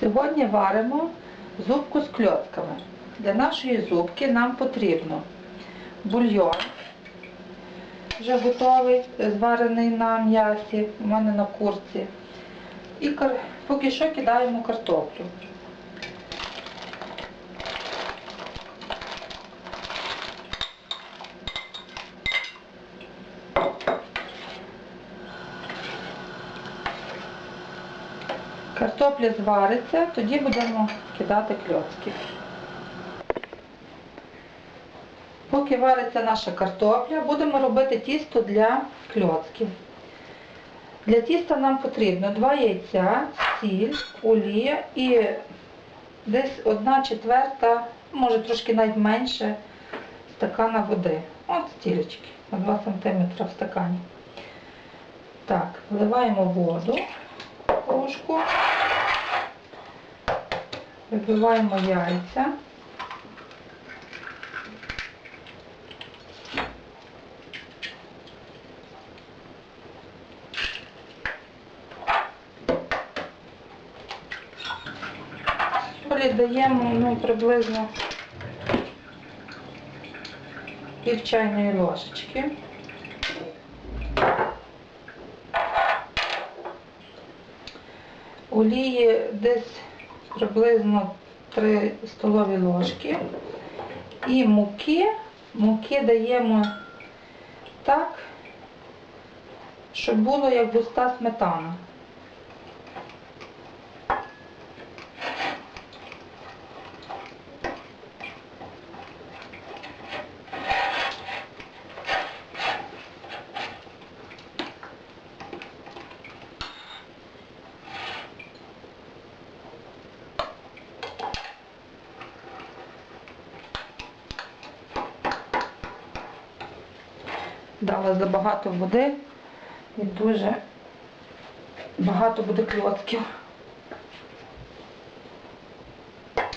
Сьогодні варимо зубку з кльотками. Для нашої зубки нам потрібно бульйон, вже готовий, зварений на м'ясі, у мене на курці. І поки що кидаємо картоплю. Картопля звариться, тоді будемо кидати кльоцки. Поки вариться наша картопля, будемо робити тісто для кльоцків. Для тіста нам потрібно 2 яйця, сіль, олія і десь 1 четверта, може трошки навіть менше стакана води. От стілечки на 2 см в стакані. Так, вливаємо воду ложку, вибиваємо яйця. Даємо ну, приблизно пів чайної ложечки. Олії десь приблизно 3 столові ложки. І муки, муки даємо так, щоб було як густа сметана. Дала забагато води і дуже багато буде кльотків.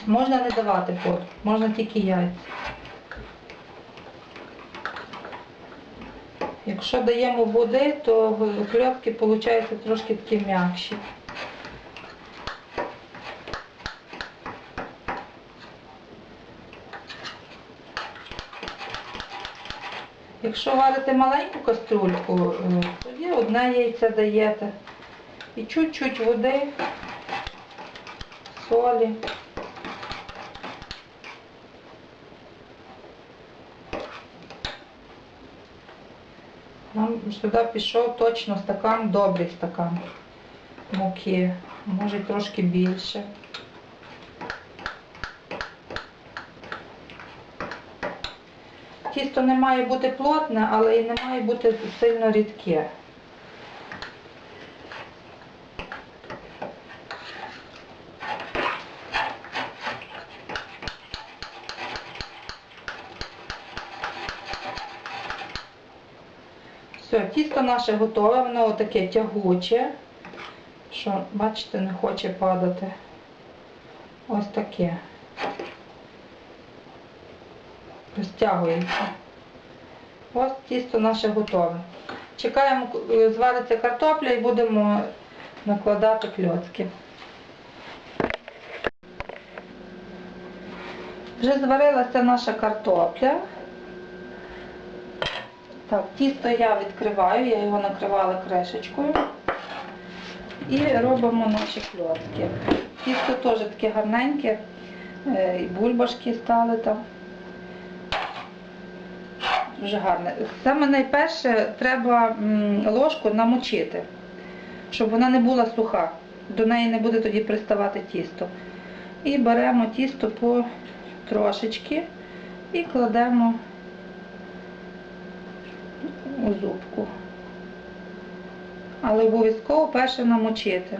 Можна не давати воду, можна тільки яйця. Якщо даємо води, то кльопки виходять трошки такі м'якші. Якщо варите маленьку каструльку, е, тоді одне яйце даєте і чуть-чуть води, солі. Нам сюди пішов точно стакан, добрий стакан муки, може трошки більше. Тісто не має бути плотне, але і не має бути сильно рідке. Все, тісто наше готове, воно таке тягуче, що, бачите, не хоче падати. Ось таке. Розтягується. Ось тісто наше готове. Чекаємо, е, звариться картопля і будемо накладати кльоцки. Вже зварилася наша картопля. Так, тісто я відкриваю, я його накривала кришечкою. І робимо наші кльоцки. Тісто теж таке гарненьке, е, і бульбашки стали там. Дуже гарне. Саме найперше треба ложку намочити, щоб вона не була суха. До неї не буде тоді приставати тісто. І беремо тісто по трошечки і кладемо у зубку. Але обов'язково перше намочити.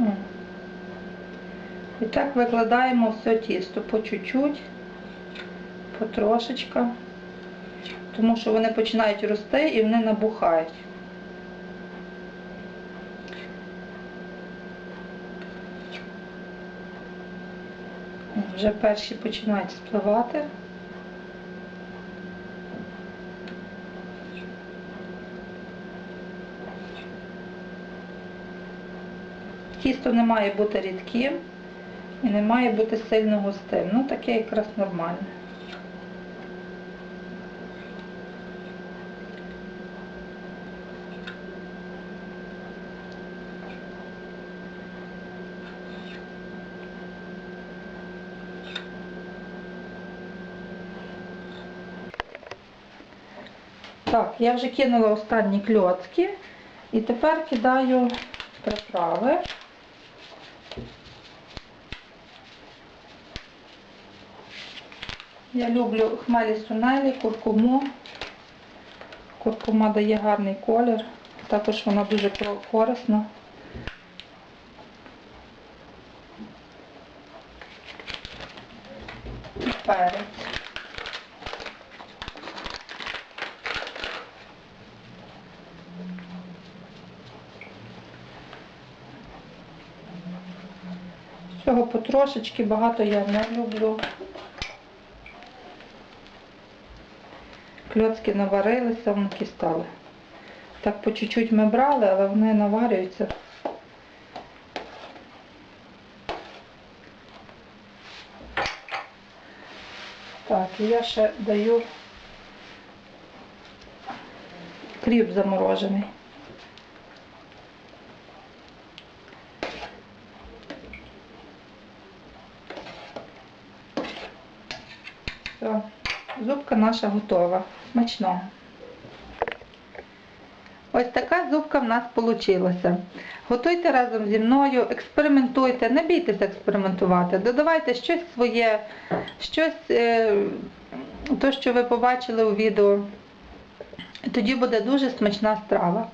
О так викладаємо все тісто по чуть-чуть, потрошечка, тому що вони починають рости і вони набухають. Вже перші починають спливати. Тісто не має бути рідким і не має бути сильно густим. Ну таке якраз нормально. Так, я вже кинула останні кльоцки і тепер кидаю приправи. Я люблю хмелі сунелі, куркуму. Куркума дає гарний колір. Також вона дуже ко- корисна. Перець. Цього потрошечки багато я не люблю. Кльоцки наварилися, вони стали. Так по чуть-чуть ми брали, але вони наварюються. Так, і я ще даю кріп заморожений. Все, зубка наша готова. Смачного. Ось така зубка в нас вийшла. Готуйте разом зі мною, експериментуйте, не бійтеся експериментувати, додавайте щось своє, щось, е, то, що ви побачили у відео. Тоді буде дуже смачна страва.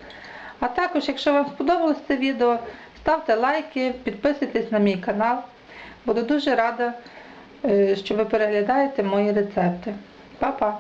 А також, якщо вам сподобалось це відео, ставте лайки, підписуйтесь на мій канал. Буду дуже рада, е, що ви переглядаєте мої рецепти. Па-па!